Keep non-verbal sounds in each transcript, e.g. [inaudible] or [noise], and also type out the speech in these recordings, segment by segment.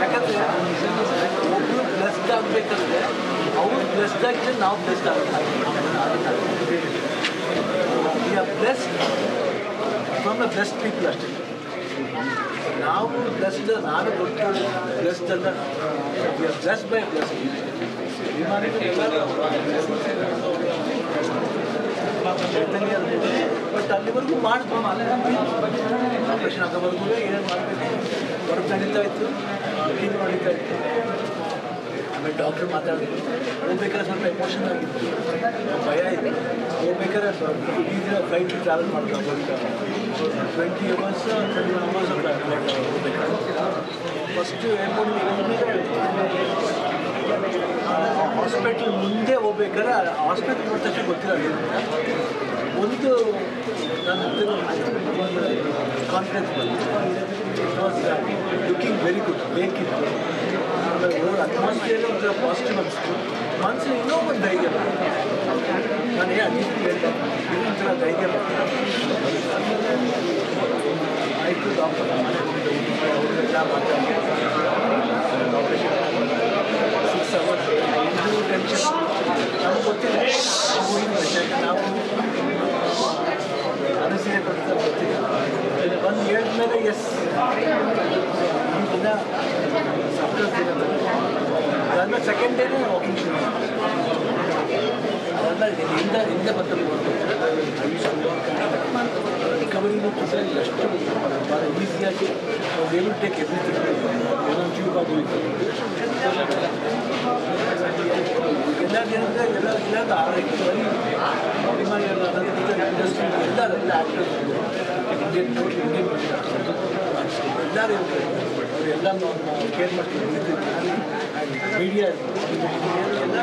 ಯಾಕಂದರೆ ಒಬ್ಬರು ಬ್ಲೆಸ್ಡ್ ಆಗಬೇಕಂದ್ರೆ ಅವ್ರು ಬ್ಲೆಸ್ಡ್ ಆಗಿದ್ರೆ ನಾವು ಬ್ಲೆಸ್ಡ್ ಆಗಬೇಕು blessed from the best people ಅಷ್ಟೇ ನಾವು ಬ್ಲೆಸ್ಡ್ ನಾನು ದೊಡ್ಡ ಬ್ಲೆಸ್ಡ್ ಅಲ್ಲ ಬ್ಲೆಸ್ಡ್ ಬೈ ಬ್ಲೆಸ್ಡ್ ಬಟ್ ಅಲ್ಲಿವರೆಗೂ ಮಾಡಿದ್ವು ಆಪರೇಷನ್ ಆಗೋವರೆಗೂ ಏನು ಮಾಡಬೇಕು, ಹೊರಗೆ ನಡೀತಾ ಇತ್ತು ಕ್ಲೀನ್ ನಡೀತಾ ಇತ್ತು. ಆಮೇಲೆ ಡಾಕ್ಟ್ರ್ ಮಾತಾಡಿದ್ರು, ಹೋಗ್ಬೇಕಾದ್ರೆ ಸ್ವಲ್ಪ ಎಮೋಷನ್ ಆಗಿತ್ತು ಭಯ ಇತ್ತು ಹೋಗ್ಬೇಕಾದ್ರೆ ಈಗಿನ ಫ್ಲೈಟ್ ಟ್ರಾವೆಲ್ ಮಾಡ್ಕೊಂಡು ಟ್ವೆಂಟಿ ಅವರ್ಸ್ ಟ್ವೆಂಟಿ ಅವರ್ಸ್ ಹೋಗ್ಬೇಕಾದ್ರೆ. ಫಸ್ಟ್ ಏರ್ಪೋರ್ಟ್ ಹಾಸ್ಪಿಟ್ಲ್ ಮುಂದೆ ಹೋಗ್ಬೇಕಾದ್ರೆ ಹಾಸ್ಪಿಟಲ್ ನೋಡಿದ ತಕ್ಷಣ ಅಂತ. ಒಂದು ನನ್ನ ಕಾನ್ಫಿಡೆನ್ಸ್ ಬಂತು. ಲುಕಿಂಗ್ ವೆರಿ ಗುಡ್ ಬೇಕಿತ್ತು ಆಮೇಲೆ ಓವರ್ ಅಟ್ಮಾಸ್ಫಿಯರ್ ಒಂಥರ ಪಾಸಿಟಿವ್ ಅನಿಸ್ತು. ಮನಸ್ಸು ಇನ್ನೂ ಒಂದು ಧೈರ್ಯ ನನಗೆ ಅನಿಸ್ತು ಇನ್ನೊಂಥರ ಧೈರ್ಯ. ಆಯಿತು ಡಾಕ್ಟರ್ ಮನೆ ಹೋಗಿದ್ದು ಅವ್ರಿಗೆಲ್ಲ ಮಾತಾಡಿ ಆಪರೇಷನ್ ಸಿಕ್ಸ್ ಅವರ್ಸ್ ಇನ್ನೂ ಟೆನ್ಷನ್ ನಮ್ಗೆ ಗೊತ್ತಿಲ್ಲ ನಾವು ಏನು ಯಾಕೆ ನಾವು ಅನುಸರಣೆ ಪಡ್ತಾ ಗೊತ್ತಿಲ್ಲ ಬಂದು ಹೇಳಿದ್ಮೇಲೆ ಎಸ್ ಈ ದಿನ ಸಕ್ಸಸ್ ದಿನ ಅದಾದ್ಮೇಲೆ ಸೆಕೆಂಡ್ ಡೇನೇ ವಾಕಿಂಗ್ ಶುರು ಅದೆಲ್ಲ ಹಿಂದೆ ಹಿಂದೆ ಮತ್ತೆ ರಿಕವರಿನೂ ಕೂಡ ಎಷ್ಟು ಭಾಳ ಈಸಿಯಾಗಿ ವೇಲು ಟೇಕ್ ಎವ್ರಿಥಿಂಗ್ ಒಂದೊಂದು ಟ್ಯೂಬ್ ಅದು ಇದು ಎಲ್ಲ ಜನಕ್ಕೆ ಎಲ್ಲ ಇಲ್ಲಾಂದ್ರೆ ಆರೈಕೆ ಬರೀ ಅಭಿಮಾನಿ ಎಲ್ಲ ಇಂಡಸ್ಟ್ರಿ ಎಲ್ಲರೂ ಎಲ್ಲ ಆ್ಯಕ್ಟರ್ಸ್ ಇಂಡಿಯನ್ ಇಂಡಿಯನ್ ಎಲ್ಲರೂ ಕೇರ್ ಮಾಡ್ತೀವಿ ಮೀಡಿಯಾ ಎಲ್ಲ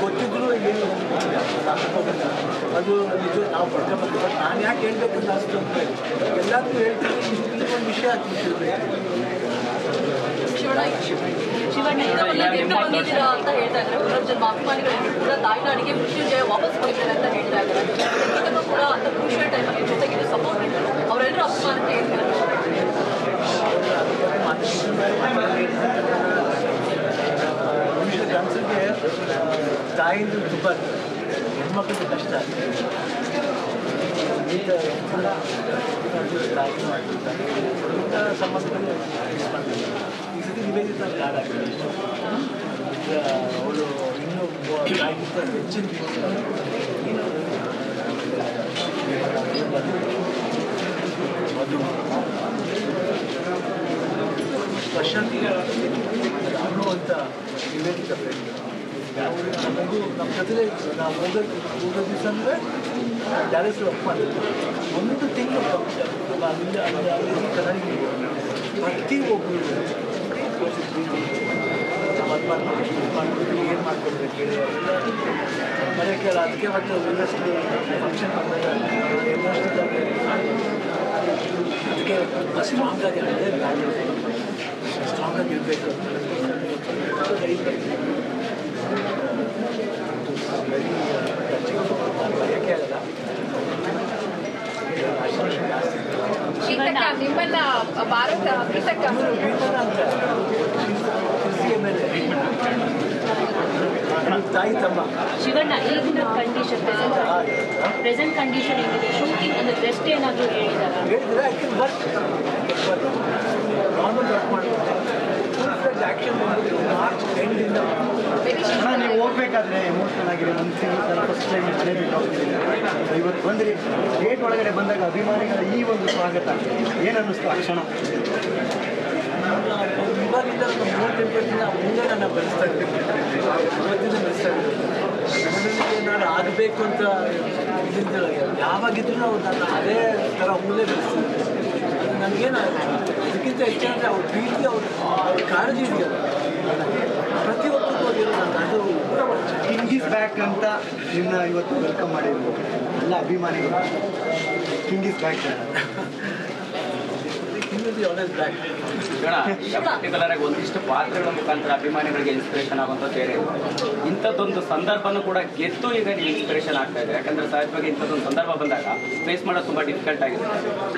ಗೊತ್ತಿದ್ರು ಏನು? ಅದು ನಿಜ ನಾವು ಪಡ್ಕೊಬೇಕು ಬಟ್ ನಾನು ಯಾಕೆ ಹೇಳ್ಬೇಕಂತ ಅಷ್ಟು ಅಂದರೆ ಎಲ್ಲರಿಗೂ ಹೇಳ್ತೀನಿ ಒಂದು ವಿಷಯ ತಿಳಿಸಿರ್ಬೇಕು ಶಿವಣ್ಣ. ಶಿವಣ್ಣ ಇದನ್ನ ಗೆದ್ದು ಬಂದಿದ್ದೀರಾ ಅಂತ ಹೇಳ್ತಾ ಇದ್ದಾರೆ. ಪುನರ್ಜನ್ಮ ಅಭಿಮಾನಿಗಳು ಕೂಡ ತಾಯ್ನಾಡಿಗೆ ಮೃತ್ಯುಂಜಯ ವಾಪಸ್ ಕೊಡ್ತಾರೆ ಅಂತ ಹೇಳ್ತಾ ಇದ್ದಾರೆ. ಇದನ್ನು ಕೂಡ ಅಂತ ಕ್ರೂಷಿಯಲ್ ಟೈಮಲ್ಲಿ ಜೊತೆಗೆ ಸಪೋರ್ಟ್ ಅವರೆಲ್ಲರೂ ಅಭಿಮಾನಕ್ಕೆ ಏನು ತಾಯಿದು ತುಂಬ ಹೆಣ್ಮಕ್ಳಿಗೆ ಕಷ್ಟ ಈಗ miss ಮಾಡ್ತಾರೆ. ಈ ಸತಿ ನಿವೇದಿತ ಅವಳು ಇನ್ನೂ ತಾಯಿಗಿಂತ ಹೆಚ್ಚಿನ ಮಧು ಪ್ರಶಾಂತ್ ಅನ್ನುವಂಥ ನಿವೇದಿತ ಫ್ರೆಂಡ್ ಮಗು ನಮ್ಮ ಜೊತೆಲೇ ಇತ್ತು ನಾವು ಹೋಗೋದು ಹೋಗೋ ದಿವಸ ಅಂದರೆ ಡ್ಯಾಲೇಸ್ ವರ್ಕ್ ಮಾಡಿದ್ವಿ ಒಂದು ತಿಂಗಳು ಅಲ್ಲಿ ಅಲ್ಲಿ ಅಲ್ಲಿ ಚೆನ್ನಾಗಿ ಪ್ರತಿ ಒಬ್ಬರು ಅದು ಮಾಡ್ಕೊಂಡು ಇದು ಮಾಡ್ಕೊಂಡು ಏನು ಮಾಡ್ಕೊಡ್ಬೇಕು ಹೇಳಿ ಮನೆಗೆ ಅದಕ್ಕೆ ಮತ್ತು ಇಂಡಸ್ಟ್ರಿ ಫಂಕ್ಷನ್ ಬಂದಾಗ ಇಂಡಸ್ಟ್ರಿ ಗೀತಕ್ಕ ನಿಮ್ಮನ್ನ ಭಾರತ ಮೇಲೆ ತಾಯಿ ಶಿವಣ್ಣ, ಈಗಿನ ಕಂಡೀಷನ್ ಪ್ರೆಸೆಂಟ್ ಕಂಡೀಷನ್ ಏನಿದೆ ಶೂಟಿಂಗ್ ಅಂದ್ರೆ ಬೆಸ್ಟ್ ಏನಾದರೂ ಹೇಳಿದ್ದಾರೆ? ಆ್ಯಕ್ಷನ್ ಮಾರ್ಚ್ ಎಂಡಿಂದ ಅಣ್ಣ ನೀವು ಹೋಗ್ಬೇಕಾದ್ರೆ ಎಮೋಷನಲ್ ಆಗಿದೆ. ಒಂದು ಸಲ ಫಸ್ಟ್ ಟೈಮ್ ಮನೆ ಬಿಟ್ಟು ಹೋಗ್ತಿದ್ದೀನಿ ಇವತ್ತು ಬಂದ್ರಿ. ಡೇಟ್ ಒಳಗಡೆ ಬಂದಾಗ ಅಭಿಮಾನಿಗಳ ಈ ಒಂದು ಸ್ವಾಗತ. ಏನು ಅನ್ನಿಸ್ತು ಆ ಕ್ಷಣ? ಇವಾಗಿಂದ ನಾನು ಮೂವತ್ತೆಂಟು ವರ್ಷದಿಂದ ಮುಂದೆ ನನ್ನ ಬೆಳೆಸ್ತಾ ಇದ್ದೀನಿ ಇವತ್ತಿನ ಬೆಳೆಸ್ತಾ ಇದ್ದೀನಿ ನಾನು ಆಗಬೇಕು ಅಂತ ಇದ್ದಿದ್ದ. ಯಾವಾಗಿದ್ರೂ ನಾನು ಅದೇ ಥರ ಮುಂದೆ ಬೆಳೆಸ್ತಾ ಅದು ನನಗೇನು ಅದಕ್ಕಿಂತ ಹೆಚ್ಚಾದರೆ ಅವ್ರ ಪ್ರೀತಿ ಅವ್ರ ಕಾಳಜಿ ಇದೆಯಲ್ಲ. ಪ್ರತಿಯೊಬ್ಬರಿಗೂ ಅದಿರೋ ಅದು ಕಿಂಗ್ ಇಸ್ ಬ್ಯಾಕ್ ಅಂತ ನಿಮ್ಮನ್ನ ಇವತ್ತು ವೆಲ್ಕಮ್ ಮಾಡಿದ್ರು. ಎಲ್ಲ ಅಭಿಮಾನಿಗಳು. King is back king always back particular ಆಗಿ ಒಂದಿಷ್ಟು ಪಾತ್ರಗಳ ಮುಖಾಂತರ ಅಭಿಮಾನಿಗಳಿಗೆ ಇನ್ಸ್ಪಿರೇಷನ್ ಆಗುವಂಥ ಬೇರೆ ಇಂಥದ್ದೊಂದು ಸಂದರ್ಭನೂ ಕೂಡ ಗೆದ್ದು ಈಗ ನೀವು ಇನ್ಸ್ಪಿರೇಷನ್ ಆಗ್ತಾ ಇದೆ. ಯಾಕಂದ್ರೆ ಸಹಜವಾಗಿ ಇಂಥದ್ದೊಂದು ಸಂದರ್ಭ ಬಂದಾಗ ಫೇಸ್ ಮಾಡೋದು ತುಂಬ ಡಿಫಿಕಲ್ಟ್ ಆಗಿದೆ.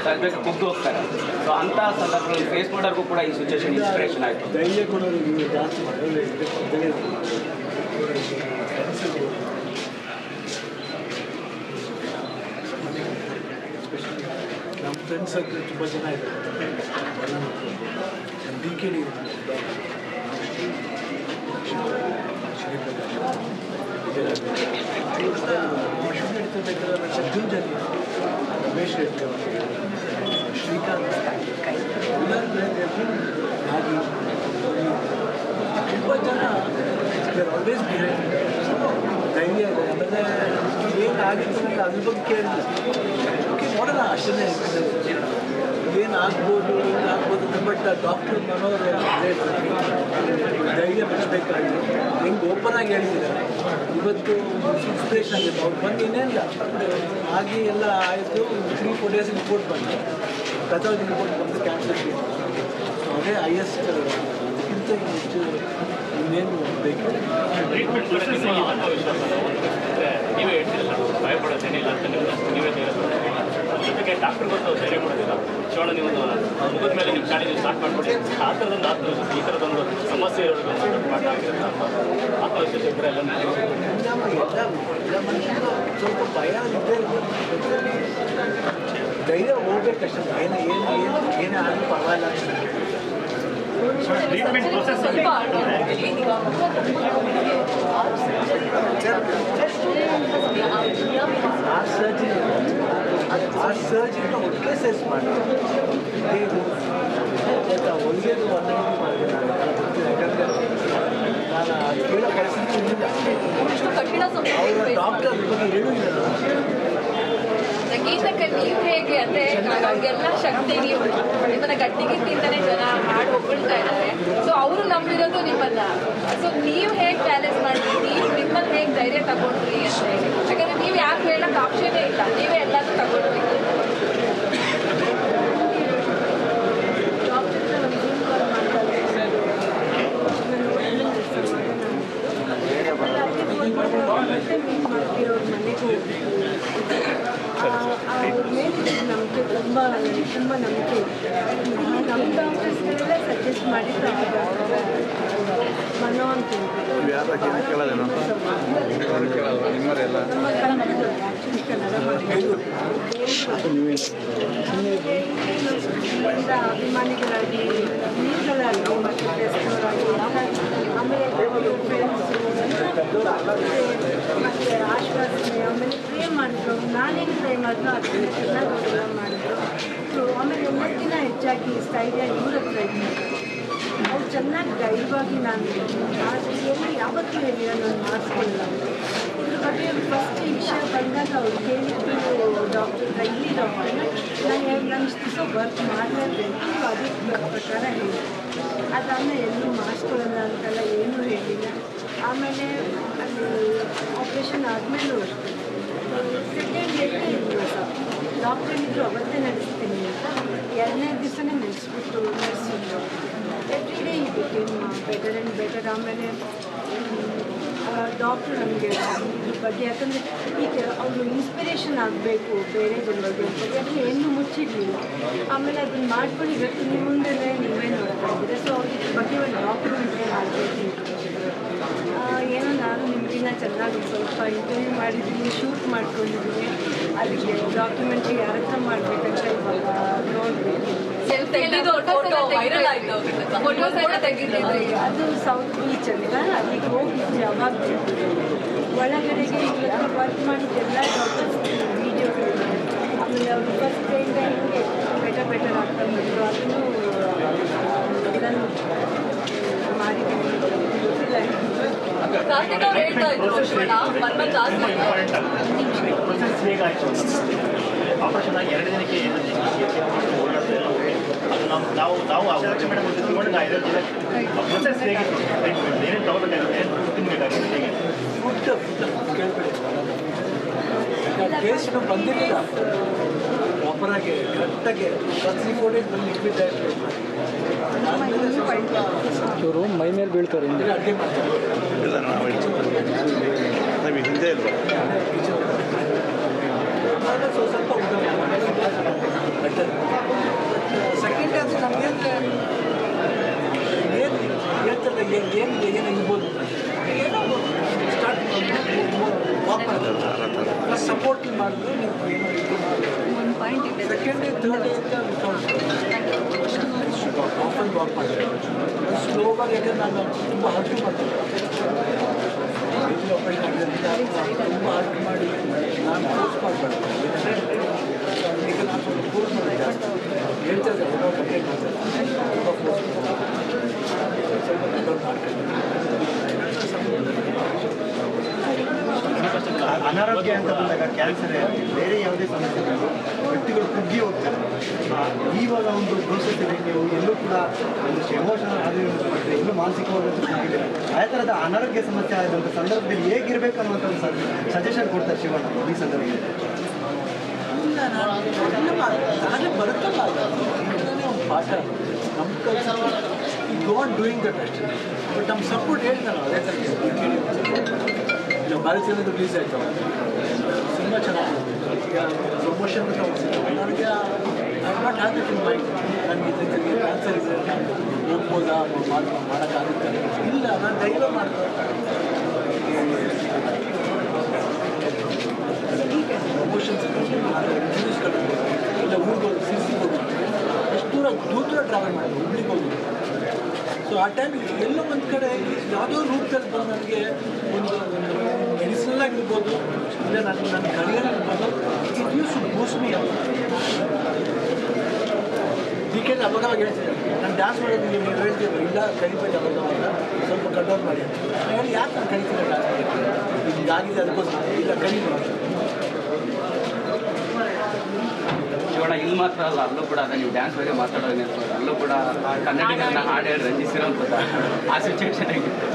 ಸಹಜವಾಗಿ ಕುಗ್ದು ಹೋಗ್ತಾರೆ. ಸೊ ಅಂತಹ ಸಂದರ್ಭಗಳು ಫೇಸ್ ಮಾಡೋರ್ಗೂ ಕೂಡ ಈ ಸಿಚುವೇಶನ್ ಇನ್ಸ್ಪಿರೇಷನ್ ಆಯಿತು ಧೈರ್ಯ ಕೊಡೋರು ನೀವು ಜಾಸ್ತಿ ಮಾಡೋದು ಧೈರ್ಯ ನಮ್ಮ ಫ್ರೆಂಡ್ಸ್ ಸರ್ಕಲ್ ತುಂಬ ಜನ ಇದ್ದಾರೆ ಡಿ ಕೆ ಡಿ ನಡೀತಿರ್ಬೇಕಾದ್ರೆ ರಮೇಶ್ ರೆಡ್ಡಿ ಅವರು ಶ್ರೀಕಾಂತ್ ಎಲ್ಲರೂ ಬೆಳೆದಿದ್ದು ಹಾಗೆ ತುಂಬ ಜನ ಆಲ್ವೇಸ್ ಧೈರ್ಯ ಇದೆ ಆಮೇಲೆ ನನಗೆ ಅದ್ರ ಬಗ್ಗೆ ಓಕೆ ನೋಡೋಣ ಅಷ್ಟೇ ಏನು ಆಗ್ಬೋದು ಏನು ಆಗ್ಬೋದು ಬಟ್ ಡಾಕ್ಟರ್ great. ಧೈರ್ಯ ಬೆಳೆಸಬೇಕಾಗಿದೆ ಹೆಂಗೆ ಓಪನ್ ಆಗಿ ಹೇಳಿದ್ದಾರೆ ಇವತ್ತು ಇನ್ಸ್ಪಿರೇಷನ್ ಆಗಿತ್ತು ಅವ್ರು ಬಂದು ಇನ್ನೇನಿಲ್ಲ ಆಗಿ ಎಲ್ಲ ಆಯಿತು. ತ್ರೀ ಫೋರ್ ಡೇಸ್ ರಿಪೋರ್ಟ್ ಬಂತು. ಪ್ರತಾಪ್ ರಿಪೋರ್ಟ್ ಬಂದು ಕ್ಯಾನ್ಸರ್ ಅದೇ ಹೈಯೆಸ್ಟ್ ಅದಕ್ಕಿಂತ ಹೆಚ್ಚು ಇನ್ನೇನು ಬೇಕು? ನೀವೇ ಹೇಳ್ತಿರಲ್ಲ ಭಯಪಡೋದೇನಿಲ್ಲ ಅಂತ ನೀವು ನೀವೇ ಧೈರ್ಯ ಜೊತೆಗೆ ಡಾಕ್ಟರ್ ಬಂದು ಧೈರ್ಯ ಕೊಡೋದಿಲ್ಲ. ಶಿವಣ್ಣ, ನೀವು ಮುಗಿದ ಮೇಲೆ ನಿಮ್ಮ ಶಾಲೆ ನೀವು ಸ್ಟಾರ್ಟ್ ಮಾಡ್ಬಿಡಿ ಆ ಥರದೊಂದು ಆತ್ಮ, ಈ ಥರದೊಂದು ಸಮಸ್ಯೆ ಇರೋದು ಪಾಠ ಅಂತ ಆತ್ಮವಿಶ್ವಾಸ ಇಬ್ಬರ ಎಲ್ಲ ಸ್ವಲ್ಪ ಭಯ. ಧೈರ್ಯ ಹೋಗ್ಬೇಕಷ್ಟೇ ಏನು ಏನು, ಏನೇ ಆಗಲಿ ಪರವಾಗಿಲ್ಲ ಅಂತ ಟ್ರೀಟ್ಮೆಂಟ್ ಪ್ರೊಸೆಸ್ ಸ್ವಲ್ಪ ಆಗಿದೆ. ಈಗ ಆ ಸರ್ಜರಿ ಆ ಸರ್ಜರಿನ ಒಟ್ಟಿಗೆ ಸೇಸ್ ಮಾಡಿ ಇದು ಒಳ್ಳೆಯದು ಒಳ್ಳೆಯದು ಮಾಡಿದೆ ನಾನು ಯಾಕಂದರೆ ನಾನು ಅದು ಕೇಳೋ ಪರಿಸ್ಥಿತಿ ಇಲ್ಲ ಇಷ್ಟು ಕಠಿಣ ಅವರ ಸಮಸ್ಯೆ ಡಾಕ್ಟರ್ ಅದ್ರ ಬಗ್ಗೆ ಹೇಳಿದ್ದಾರೆ ಗೀತಕ್ಕೆ ನೀವು ಹೇಗೆ ಅಂದ್ರೆ ಅವ್ರಿಗೆಲ್ಲ ಶಕ್ತಿ ನೀವು ನಿಮ್ಮನ್ನ ಗಟ್ಟಿಗಿಂತಾನೆ ಜನ ಹಾಡು ಹೊಗಳ್ತಾ ಇದ್ದಾರೆ. ಸೊ ಅವರು ನಂಬಿರೋದು ನಿಮ್ಮನ್ನ. ಸೊ ನೀವು ಹೇಗೆ ಬ್ಯಾಲೆನ್ಸ್ ಮಾಡಿದ್ರಿ ನಿಮ್ಮನ್ನ ಹೇಗೆ ಧೈರ್ಯ ತಗೊಂಡ್ರಿ ಅಂತ ಯಾಕಂದ್ರೆ ನೀವು ಯಾರು ಹೇಳಕ್ ಆಪ್ಷನೇ ಇಲ್ಲ. ನೀವೇ ಎಲ್ಲದೂ ತಗೊಂಡ್ರಿ ನಮಗೆ ತುಂಬ ತುಂಬ ನಂಬಿಕೆ ನಮ್ಮ ಡಾಕ್ಟರ್ಸ್ಗಳೆಲ್ಲ ಸಜೆಸ್ಟ್ ಮಾಡಿ ಮನೋ ಅಂತ ಆ್ಯಕ್ಚುಲಿ ಕನ್ನಡ ಇಲ್ಲಿಂದ ಅಭಿಮಾನಿಗಳಾಗಿ ನೀವುಗಳಾಗಿ ಮತ್ತು ಪ್ರೆಸ್ನವರಾಗಿ ಆಮೇಲೆ ಫ್ರೆಂಡ್ಸು ಮತ್ತು ಆಶ್ವಾಸನೆ ಆಮೇಲೆ ಪ್ರೇ ಮಾಡಿದ್ರು ಮಾಡಿದ್ರು ಅದನ್ನ ಚೆನ್ನಾಗಿ ಅವರೆಲ್ಲ ಮಾಡಿದ್ರು. ಸೊ ಆಮೇಲೆ ಎಲ್ಲಕ್ಕಿಂತ ಹೆಚ್ಚಾಗಿ ಸ್ಥೈರ್ಯ ಇವ್ರ ಇತ್ತು. ಅವ್ರು ಚೆನ್ನಾಗಿ ಧೈರ್ಯವಾಗಿ ನಾನು ಎಲ್ಲಿ ಯಾವತ್ತೂ ಹೇಳಿಲ್ಲ ನಾನು ಮಾಡಿಸ್ಕೊಳ್ಳಲ್ಲ. ಇದ್ರ ಬಗ್ಗೆ ಫಸ್ಟ್ ವಿಷಯ ಬಂದಾಗ ಅವ್ರು ಕೇಳಿದ್ರು ಡಾಕ್ಟರ್ ಇಲ್ಲಿ ಡಾಕ್ಟರ್ನ ನಾನು ನಾನು ದಿವಸ ವರ್ಕ್ ಮಾಡಲೇಬೇಕು. ಅದಕ್ಕೆ ಪ್ರಕಾರ ಹೇಳಿ ಅದಾದಮೇಲೆ ಎಲ್ಲೂ ಮಾಸ್ಕೊಳ್ಳಲ್ಲ ಅಂತೆಲ್ಲ ಏನೂ ಹೇಳಿಲ್ಲ. ಆಮೇಲೆ ಅಲ್ಲಿ ಆಪ್ರೇಷನ್ ಆದಮೇಲೂ ಅಷ್ಟೇ. ಸೆಕೆಂಡ್ ಡೇಟೇ ಇದ್ರು ಸರ್ ಡಾಕ್ಟರ್ ಅವತ್ತೇ ನಡೆಸ್ತೀನಿ ಅಂತ ಎರಡನೇ ದಿವಸನೇ ನಡೆಸ್ಬಿಟ್ಟು ಎವ್ರಿ ಡೇ ಈ ಬಿಕೇಮ್ ಬೆಟರ್ ಬೆಟರ್ ಆಮೇಲೆ ಡಾಕ್ಟ್ರು ನಮಗೆ ಇದ್ರ ಬಗ್ಗೆ ಯಾಕಂದರೆ ಈಗ ಅವರು ಇನ್ಸ್ಪಿರೇಷನ್ ಆಗಬೇಕು ಬೇರೆ ಜನರಿಗೆ ಅಂತ ಯಾಕಂದರೆ ಏನು ಮುಚ್ಚಿರಲಿಲ್ಲ ಆಮೇಲೆ ಅದನ್ನು ಮಾಡ್ಕೊಂಡು ಇವತ್ತು ನಿಮ್ಮ ಮುಂದೆ ನೀವೇ ನೋಡ್ತಾ ಇದ್ದೀರಾ ಸೊ ಇದ್ರ ಬಗ್ಗೆ ಒಂದು ಡಾಕ್ಯುಮೆಂಟ್ರಿ ಮಾಡಬೇಕು ನಾನು ನಿಮಗಿನ್ನ ಚೆನ್ನಾಗಿ ಸ್ವಲ್ಪ ಇಂಟರ್ವ್ಯೂ ಮಾಡಿದ್ದೀನಿ ಶೂಟ್ ಮಾಡ್ಕೊಂಡಿದ್ದೀನಿ. ಅದಕ್ಕೆ ಡಾಕ್ಯುಮೆಂಟ್ರಿ ಯಾರ ಹತ್ರ ಮಾಡಬೇಕಂತ ಇವಾಗ ನೋಡಬೇಕು ಅದು ಸೌತ್ ಬೀಚ್ ಅಂತ ಅಲ್ಲಿಗೆ ಹೋಗಿದ್ದೆ ಅವಾಗ ಒಳಗಡೆಗೆ ವರ್ಕ್ ಮಾಡಿದ್ದೆಲ್ಲ ಡಾಕ್ಟರ್ಸ್ ವೀಡಿಯೋಗಳಿದೆ ಆಮೇಲೆ ಅವರು ಫಸ್ಟ್ ಡೇಯಿಂದ ಹಿಂಗೆ ಬೆಟರ್ ಬೆಟರ್ ಆಗ್ತಾ ಬಂದರು ಅದನ್ನು ಇದನ್ನು ಮಾಡಿದ್ದೀನಿ ಗೊತ್ತಿಲ್ಲ ಕಾರ್ತಿಕ್ ಪ್ರೊಸೆಸ್ ಹೇಗಾಯಿತು ಆಪರೇಷನ್ ಆಗಿ ಎರಡು ದಿನಕ್ಕೆ ನಾವು ನಾವು ಮೇಡಮ್ ಒಂದು ಐದು ದಿನ ಪ್ರೊಸೆಸ್ ಹೇಗಿತ್ತು ಏನೇನು ತಗೋಬೇಕಾಗುತ್ತೆ ಏನು ತಿನ್ಬೇಕಾಗುತ್ತೆ ಹೇಗೆ ಫುಡ್ ಫುಡ್ ಕೇಳಬೇಡಿ ಕೇಸ್ ಇನ್ನೂ ಬಂದಿರಲಿಲ್ಲ ಪ್ರಾಪರಾಗಿ ಕರೆಕ್ಟಾಗಿ ತ್ರೀ ಫೋರ್ ಬಂದು ಸ್ವಲ್ಪ ಇವರು ಮೈ ಮೇಲೆ ಬೀಳ್ತಾರೆ ಹಿಂದೆ. ಮಾಡ್ತಾರೆ ಇಲ್ಲ ನಾವು ನಮಗೆ ಹಿಂದೆ ಮಾಡೋದು ಸಪೋರ್ಟ್ ಮಾಡಿದ್ರೆ ಒಂದು ಪಾಯಿಂಟ್ ಇದೆ ಸೆಕೆಂಡ್ ಥರ್ಡ್ ಆಫನ್ ವಾಕ್ ಮಾಡ್ತಾರೆ ಸ್ಲೋವಾಗಿ ಯಾಕಂದ್ರೆ ನಾನು ತುಂಬ ಹರ್ಟು ಮಾಡ್ತೀನಿ ತುಂಬ ಹರ್ಟ್ ಮಾಡಿ ನಾನು ಫೋರ್ಸ್ ಮಾಡಬಾರ್ದು ಈಗ ನಾನು ಸ್ವಲ್ಪ ಫೋರ್ಸ್ ಮಾಡಿದೆ ಜಾಸ್ತಿ ಹೇಳ್ತಾ ಇದ್ದೆ ಹೊರ ಕಂಪ್ಲೇಂಟ್ ಮಾಡ್ತಾರೆ ತುಂಬ ಫೋರ್ಸ್ ಸ್ವಲ್ಪ ಕಂಟ್ರೋಲ್ ಅನಾರೋಗ್ಯ ಅಂತ ಬಂದಾಗ ಕ್ಯಾನ್ಸರ್ ಬೇರೆ ಯಾವುದೇ ಸಮಸ್ಯೆ ಇರಲಿ ವ್ಯಕ್ತಿಗಳು ಕುಗ್ಗಿ ಹೋಗ್ತಾರೆ. ಇವಾಗ ಒಂದು ಪ್ರೋಸೆಸ್ ಇದೆ. ನೀವು ಎಲ್ಲೂ ಕೂಡ ಒಂದು ಎಮೋಷನಲ್ ಆಗಿರೋದು ಎಲ್ಲೂ ಮಾನಸಿಕವಾಗಿ ಆ ಥರದ ಅನಾರೋಗ್ಯ ಸಮಸ್ಯೆ ಆದಂಥ ಸಂದರ್ಭದಲ್ಲಿ ಹೇಗಿರ್ಬೇಕು ಅನ್ನೋಂಥ ಒಂದು ಸಜೆಷನ್ ಕೊಡ್ತಾರೆ ಶಿವಣ್ಣ ಈ ಸಂದರ್ಭದಲ್ಲಿ. ಬರುತ್ತಲ್ಲ ಪಾಠ. ನಮ್ಮ ಕಲ್ಚರ್ ಈ ಗೋನ್ ಡೂಯಿಂಗ್ ದಟ್ ಅಷ್ಟೇ ಬಟ್ ನಮ್ಮ ಸಪೋರ್ಟ್ ಹೇಳ್ತಾರೆ ಅದೇ ಥರ ಇಲ್ಲ ಭಾರತೀಯ ರಿಲೀಸ್ ಆಯಿತು ತುಂಬ ಚೆನ್ನಾಗಿ ಪ್ರಮೋಷನ್ ನನಗೆ ಐ ನಾಟ್ ಹ್ಯಾವ್ ಇಟ್ ನನಗೆ ಮಾಡೋಕ್ಕಾಗುತ್ತೆ ಇಲ್ಲ ನಾನು ಧೈರ್ಯ ಮಾಡ್ತೀನಿ ಪ್ರಮೋಷನ್ಸ್ ಇಂಟ್ರೊಡ್ಯೂಸ್ ಇಲ್ಲ ಊರಿಗೆ ಹೋಗಿ ಎಷ್ಟು ದೂರ ದೂರ ಟ್ರಾವೆಲ್ ಮಾಡಿದ್ರು ಹುಬ್ಳಿಗೆ ಹೋಗಿ ಸೊ ಆ ಟೈಮ್ ಎಲ್ಲೋ ಒಂದು ಕಡೆ ಯಾವುದೋ ರೂಪದಲ್ಲಿ ಬಂದು ನನಗೆ ಒಂದು ಆಗಿರ್ಬೋದು, ಇಲ್ಲ ನನ್ನ ನನ್ನ ಕರಿಯರ್ ಆಗಿರ್ಬೋದು it use to boost me weekend ಅವಾಗ ಅವಾಗ ಹೇಳ್ತೀನಿ ನಾನು ಡ್ಯಾನ್ಸ್ ಮಾಡೋದು ನೀವು ನೀವು ಹೇಳ್ತೀವಿ ಇಲ್ಲ ಕಲಿಬೇಕು ಅವಾಗ ಅವಾಗ ಸ್ವಲ್ಪ ಕಂಟ್ರೋಲ್ ಮಾಡಿ. ಹೇಳಿ ಯಾಕೆ ನಾನು ಕಲಿತೀನಿ ಡ್ಯಾನ್ಸ್ ಮಾಡೋಕ್ಕೆ ಇದಾಗಿದೆ ಅದಕ್ಕೋಸ್ಕರ ಇಲ್ಲ ಕಲಿಬೇಕು ಶಿವಣ್ಣ ಇಲ್ಲಿ ಮಾತ್ರ ಅಲ್ಲ, ಅಲ್ಲೂ ಕೂಡ ಅದೇ ನೀವು ಡ್ಯಾನ್ಸ್ ಬಗ್ಗೆ ಮಾತಾಡೋದು ಅಲ್ಲೂ ಕೂಡ ಕನ್ನಡಿಗರನ್ನ ಹಾಡು ಹೇಳಿ ಅಂತ ಆ ಸಿಚುವೇಶನ್ ಆಗಿತ್ತು.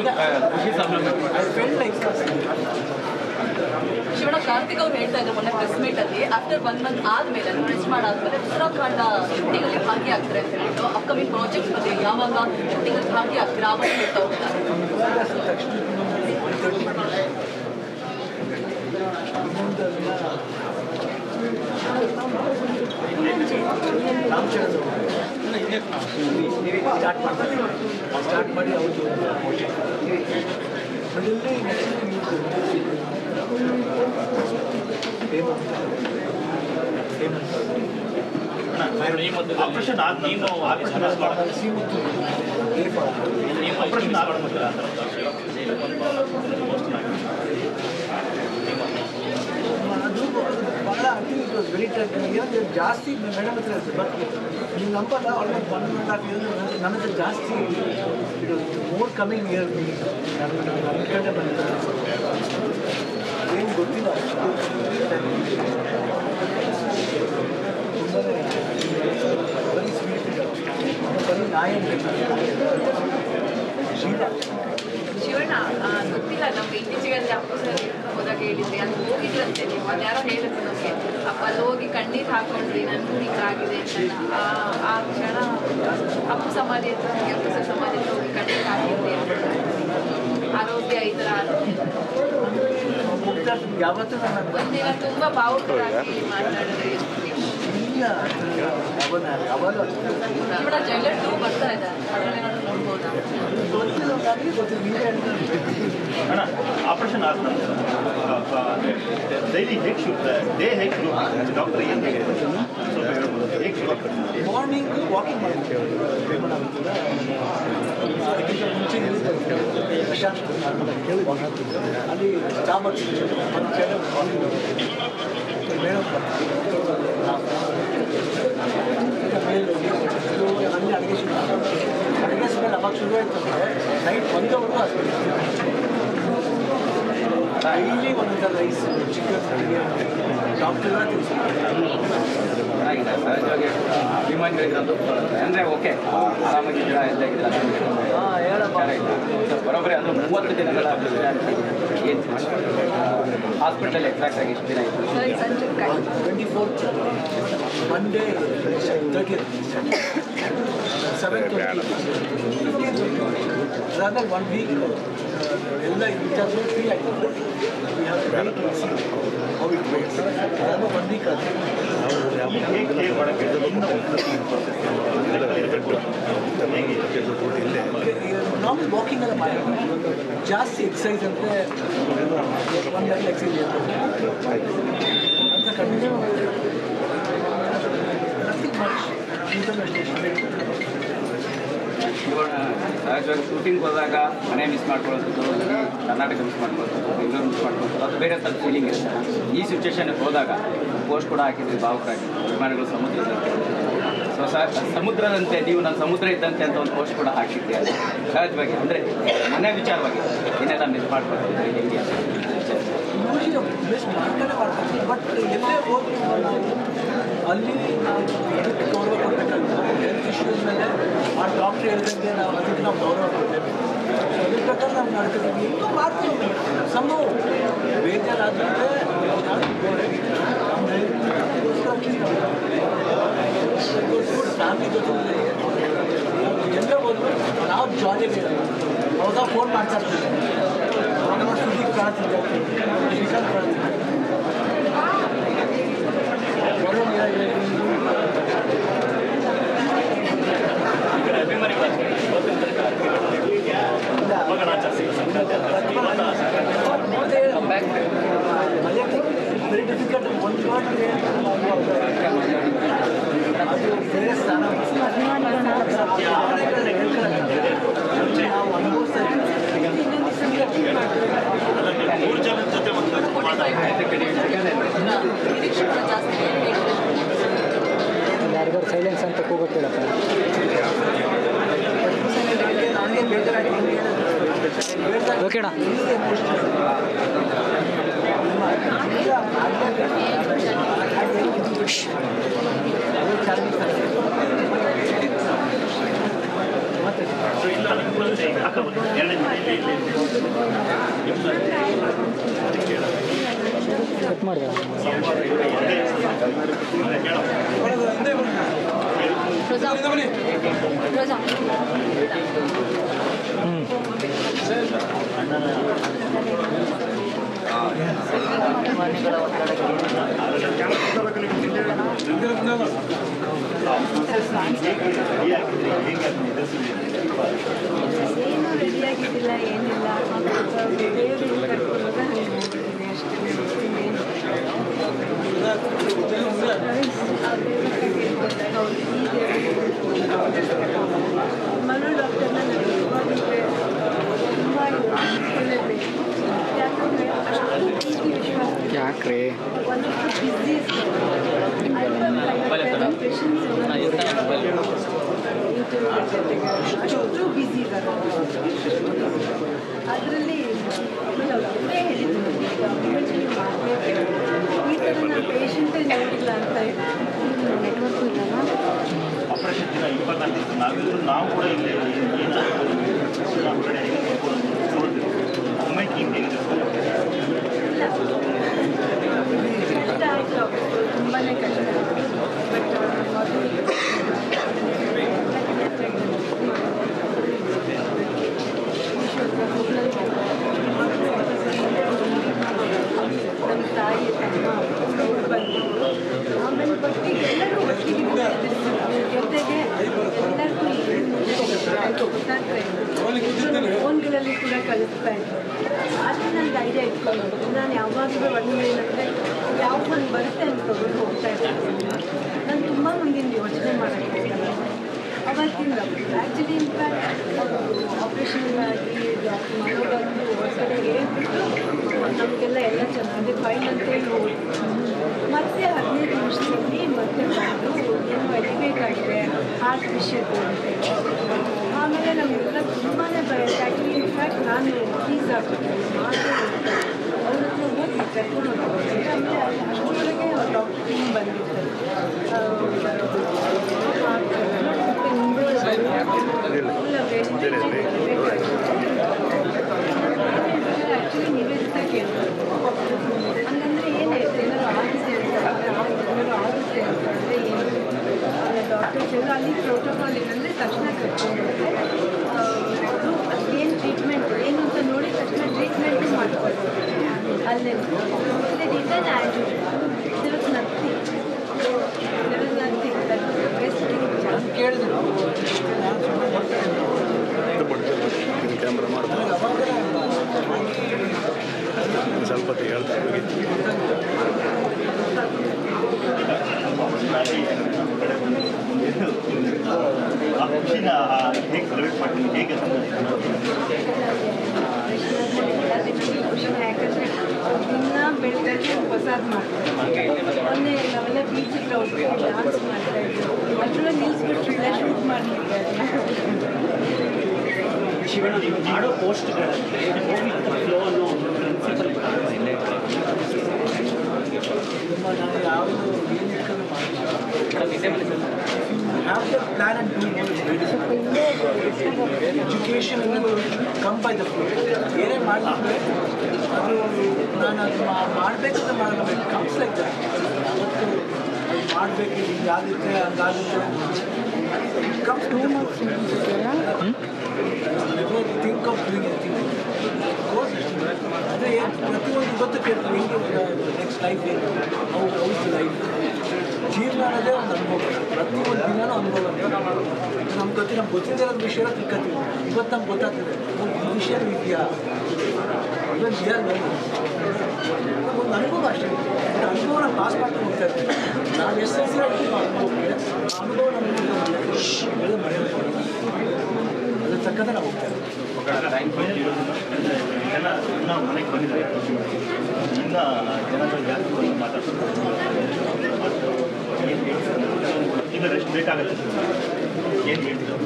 ಎಷ್ಟು ಆ, ಖುಷಿ ಸಂಭ್ರಮ I fell like Shivanna Karthik ಅವ್ರು ಹೇಳ್ತಾ ಇದ್ರು ಮೊನ್ನೆ ಪ್ರೆಸ್ ಮೀಟ್ ಅಲ್ಲಿ ಆಫ್ಟರ್ ಒನ್ ಮಂತ್ ಆದ್ಮೇಲೆ ರೆಸ್ಟ್ ಮಾಡಾದ್ಮೇಲೆ ಉತ್ತರಾಖಂಡ ಶೂಟಿಂಗ್ ಅಲ್ಲಿ ಭಾಗಿಯಾಗ್ತಾರೆ ಅಂತ ಹೇಳ್ಬಿಟ್ಟು ಅಪ್ಕಮಿಂಗ್ ಪ್ರಾಜೆಕ್ಟ್ ಬಗ್ಗೆ ಯಾವಾಗ ಶೂಟಿಂಗ್ ಅಲ್ಲಿ ಭಾಗಿಯಾಗ್ತಾರೆ ಆವಾಗ ಹೇಳ್ತಾ ಹೋಗ್ತಾರೆ ಆಪರೇಷನ್ ಆದ ನೀವು ಆಪರೇಷನ್ ಮಾಡೋದು ಸೀಮಿತ್ತು ನೀವು ಆಪರೇಷನ್ ಮಾಡೋದು ಅದು ಭಾಳ ಇಟ್ ವಾಸ್ ವೆರಿ ಟೈಟ್ ಏನಂದರೆ ಜಾಸ್ತಿ ಮೇಡಮ್ ಹತ್ರ ಇರ್ತದೆ ಬಟ್ ನೀವು ನಂಬಲ್ಲ almost one and half year ನನ್ನ ಹತ್ರ ಜಾಸ್ತಿ it was more coming year ನಾನು ನನ್ನ ಕಡೆ ಬಂದಿದ್ದೆ ಏನು ಗೊತ್ತಿಲ್ಲ ತುಂಬಾ ಬರೀ ಸ್ವೀಟ್ ಬರೀ ನಾಯಿ ಶೀಲ ಶಿವಣ್ಣ ಆ, ಗೊತ್ತಿಲ್ಲ ನಮ್ಗೆ ಇತ್ತೀಚೆಗೆ ಅಂದ್ರೆ ಅಪ್ಪು ಸರ್ ಹೋದಾಗ ಹೇಳಿದ್ರಿ ಅಲ್ಲಿ ಹೋಗಿದ್ರಂತೆ ನೀವು ಅದ್ಯಾರೋ ಹೇಳಿದ್ರು ನಮಗೆ. ಅಪ್ಪ ಅಲ್ಲಿ ಹೋಗಿ ಕಣ್ಣೀರು ಹಾಕೊಂಡ್ರಿ ನನಗೂ ಹೀಗಾಗಿದೆ ಅಂತ ಆ ಕ್ಷಣ ಅಪ್ಪು ಸಮಾಧಿ ಹತ್ರ ಹೋಗಿ ಅಪ್ಪು ಸರ್ ಸಮಾಧಿ ಹತ್ರ ಹೋಗಿ ಕಣ್ಣೀರು ಹಾಕಿದ್ರಿ ಅಂತ. ಆರೋಗ್ಯ ಈ ಥರ ಒಂದಿನ ತುಂಬಾ ಭಾವುಕರಾಗಿ ಮಾತಾಡಿದ್ರಿ ಇಲ್ಲ ಅವನ ಯಾವಾಗಲೂ ಅಷ್ಟೇ ಶಿವಣ್ಣ ಜೈಲರ್ ಟೂ ಬರ್ತಾ ಇದೆ ಅದ್ರಲ್ಲಿ ಏನಾದ್ರು ನೋಡ್ಬೋದಾ ಗೊತ್ತಿಲ್ಲ ನನಗೆ ಗೊತ್ತಿಲ್ಲ ನೀವೇ ಹೇಳ್ತಾರೆ ಅಣ್ಣ ಆಪರೇಷನ್ ಆದ ನಂತರ ಡೈಲಿ ಹೇಗೆ ಶುರು ಡೇ ಹೇಗೆ ಶುರು ಡಾಕ್ಟರ್ ಏನು ಹೇಗೆ ಸ್ವಲ್ಪ ಹೇಳ್ಬೋದು ಹೇಗೆ ಶುರು ಆಗ್ತದೆ ಮಾರ್ನಿಂಗ್ ವಾಕಿಂಗ್ ಮಾಡಿ ವೇಮನ ಆಗ್ತದೆ ಅದಕ್ಕಿಂತ ಮುಂಚೆ ಇರುತ್ತೆ ಪ್ರಶಾಂತ್ ಕೇಳಿ ಅಲ್ಲಿ ಚಾ ಬರ್ತಿದ್ದೆ ಒಂದು ಕೆಲ ಮೇಡಮ್ ಮೇಲೆ ಹೋಗಿ slowly ಅಲ್ಲಿ ಅಡುಗೆ ಶುರು ಅಡುಗೆ ಸ್ಮೆಲ್ ಅವಾಗ ಶುರು ಆಯ್ತು ಅಂದರೆ ನೈಟ್ ಒಂದವರೆಗೂ ಅಷ್ಟೇ. ಡೈಲಿ ಒಂದೊಂದು ರೈಸ್ ಚಿಕನ್ ಅಡುಗೆ ಡಾಕ್ಟರ್ ಸಹಜವಾಗಿ ಅಭಿಮಾನಿ ಅಭಿಮಾನಿಗಳಿದ್ರಂತ ಅಂದರೆ ಓಕೆ ಆರಾಮಾಗಿದ್ದೀರಾ ಎಲ್ಲ ಇದ್ದೀರಾ ಹಾಂ ಹೇಳಪ್ಪ. ಬರೋಬ್ಬರಿ ಅದು ಮೂವತ್ತು ದಿನಗಳ ಏನು ಹಾಸ್ಪಿಟಲ್ ಎಕ್ಸಾಕ್ಟ್ ಆಗಿ ಎಷ್ಟು ದಿನ ಇತ್ತು twenty fourth Monday thirty seven ಅದಾದ್ಮೇಲೆ ಒನ್ ವೀಕ್ ಎಲ್ಲ ವಿಚಾರ ಫ್ರೀ ಆಗಿತ್ತು we have wait how it waits ಅದಾದ್ಮೇಲೆ ಒನ್ ವೀಕ್ ಅದು ಹೇಗೆ ಹೇಗೆ ಮಾಡೋಕ್ಕೆ ಇನ್ನು ನಾರ್ಮಲ್ ವಾಕಿಂಗ್ ಎಲ್ಲ ಮಾಡಿ ಜಾಸ್ತಿ ಎಕ್ಸಸೈಸ್ ಅಂದರೆ ಒನ್ ಲೆವೆಲ್ ಎಕ್ಸಸೈಸ್ ಅಂತ ಕಂಟಿನ್ಯೂ ನಥಿಂಗ್ ಮಚ್ ಇವಾಗ ಸಹಜವಾಗಿ ಶೂಟಿಂಗ್ ಹೋದಾಗ ಮನೆ ಮಿಸ್ ಮಾಡ್ಕೊಳ್ಳೋದು, ಕರ್ನಾಟಕ ಮಿಸ್ ಮಾಡ್ಕೊಳ್ಳೋದು, ಬೆಂಗಳೂರು ಮಿಸ್ ಮಾಡ್ಕೊಳ್ಳೋದು, ಅದು ಬೇರೆ ಥರ ಫೀಲಿಂಗ್ ಇರುತ್ತೆ. ಈ ಸಿಚುವೇಶನ್ಗೆ ಹೋದಾಗ ಪೋಸ್ಟ್ ಕೂಡ ಹಾಕಿದ್ವಿ, ಭಾವುಕರಾಗಿ. ಅಭಿಮಾನಿಗಳು ಸಮುದ್ರದಂತೆ. ಸೊ, ಸಮುದ್ರದಂತೆ, ನೀವು ನಾನು ಸಮುದ್ರ ಇದ್ದಂತೆ ಅಂತ ಒಂದು ಪೋಸ್ಟ್ ಕೂಡ ಹಾಕಿದ್ದೆ. ಸಹಜವಾಗಿ, ಅಂದರೆ ಮನೆ ವಿಚಾರವಾಗಿ ಏನೆಲ್ಲ ಮಿಸ್ ಮಾಡ್ಕೊಳ್ತೀವಿ ಹೆಂಗೆ ಬಟ್ ಅಲ್ಲಿ ಪ್ರಕಾರ ನಾವು ನಡ್ಕೊತೀವಿ ಇನ್ನೂ ಮಾಡ್ತೀವಿ ಸಮ ಬೇಜಾರಾದ್ರೆ ಫ್ಯಾಮಿಲಿ ಜೊತೆ ಎಲ್ಲೇ ಹೋದ್ರು ನಾವು ಜಾಲಿಯಾಗಿ ಅವಾಗ ಫೋನ್ ಮಾಡ್ತಾ ಇರ್ತೀವಿ ಅವಾಗ ಸುದೀಪ್ ಕಾಣ್ತಿದ್ದೆ ಶ್ರೀಕಾಂತ್ ಕಾಣ್ತಿದ್ದೆ ಯಾರಿಗಾರು ಸೈಲೆನ್ಸ್ ಅಂತ ಬೇಜಾರಾಗಿ ಓಕೆಣ ಕಟ್ ಮಾಡಿದೆ ರೋಜಾ ರೋಜಾ ಏನೂ ರೆಡಿಯಾಗಿದ್ದಿಲ್ಲ ಏನಿಲ್ಲ ದೇವರು ಕರ್ಕೊಂಡಾಗ ಹಂಗೆ ಹೋಗ್ತಿದ್ದೀನಿ ಅಷ್ಟೇ ಮನು ಡಾಕ್ಟರ್ನ ನನಗೆ ತುಂಬ ಒಳ್ಳೆಯಬೇಕು ಯಾಕಂದರೆ ಅಷ್ಟು ಪ್ರೀತಿ ವಿಶ್ವಾಸ ಯಾಕ್ರಿ ಒಂದಷ್ಟು ಬಿಸಿ ಅಷ್ಟು ಬ್ಯುಸಿ ಇದ್ದಾರೆ ಅದರಲ್ಲಿ ಆಮೇಲೆ ಅವ್ರು ಒಬ್ಬರೇ ಹೇಳಿದ್ರು "ಇಮೇಜಿನಿ ಮಾಡ್ಬೇಕು. ಈ ಥರ ನಾನು ಪೇಷಂಟೇ ನೋಡಿಲ್ಲ ಅಂತ ನೆಟ್ವರ್ಕು ಇಲ್ಲಲ್ಲ ಆಪರೇಷನ್ ದಿನ ಇಪ್ಪತ್ನಾಲ್ಕು ದಿವಸ ನಾವೆಲ್ಲರೂ ನಾವು ಕೂಡ ಇಲ್ಲಿ tarde chegou. ಮಾಡೋ ಪೋಸ್ಟ್ಗಳಲ್ಲಿ ಫ್ಲೋ ಅನ್ನೋ ಒಂದು ಪ್ರಿನ್ಸಿಪಲ್ ನಾನು ಯಾವುದು ಏನು ಇಟ್ಕೊಂಡು have the plan and do education come by the ಏನೇ ಮಾಡಲಿಕ್ಕೆ ಅದು ನಾನು ಅದು ಮಾಡಬೇಕಂತ ಮಾಡಬೇಕು ಕಮ್ಸ್ ಲೈಕ್ ದಟ್ ಯಾವತ್ತು ಮಾಡಬೇಕು ಹಿಂಗಾಗುತ್ತೆ ಹಂಗಾಗುತ್ತೆ come two months never think of doing anything course ಅದೇ ಪ್ರತಿಯೊಂದು ಇವತ್ತು ಕೇಳ್ತೀವಿ ಹೆಂಗೆ ನೆಕ್ಸ್ಟ್ ಲೈಫ್ ಏನು ಹೌ ಹೌಸ್ ಲೈಫ್ ಜೀವನ ಅನ್ನೋದೇ ಒಂದು ಅನುಭವ ಪ್ರತಿಯೊಂದು ದಿನನೂ ಅನುಭವ ನಮ್ಮ ಗೊತ್ತಿ ನಮ್ಗೆ ಗೊತ್ತಿಲ್ಲದೆ ಇರೋ ವಿಷಯ ತಿಳ್ಕೊತೀವಿ ಇವತ್ತು ನಮ್ಗೆ ಗೊತ್ತಾಗ್ತದೆ ಒಂದು ವಿಷಯ ಇದೆಯಾ ಇದೊಂದು ಇದೆಯಾ ಒಂದು ಅನುಭವ ಅಷ್ಟೇ. ಅನುಭವ ನಾವು ಪಾಸ್ ಮಾಡ್ಕೊಂಡು ಹೋಗ್ತಾ ಇರ್ತೀವಿ ನಾವು ಎಷ್ಟು ಸಲ ಅನುಭವ ನಮಗೆ ಮರೆಯೋದು ಅದ್ರ ತಕ್ಕಂತೆ ನಾವು ಹೋಗ್ತಾ ಇರ್ತೀವಿ ಜನ ಇನ್ನ ಮನೆಗೆ ಬಂದಿದ್ದಾರೆ ಇನ್ನ ಜನಗಳು ಜಾಸ್ತಿ ಬಂದು ಮಾತಾಡ್ತಾರೆ ಏನು ಹೇಳ್ತಾರೆ? ಇನ್ನು ರೆಸ್ಟ್ ಬೇಕಾಗತ್ತೆ ಏನು ಹೇಳ್ತೀವಿ ನಾವು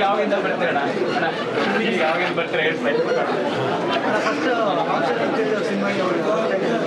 ಯಾವಾಗಿಂದ ಬರ್ತೀರಣ್ಣ? ಯಾವಾಗಿಂದ ಬರ್ತೀರ? ಹೇಳ್ತಾ ಫಸ್ಟ್ [laughs]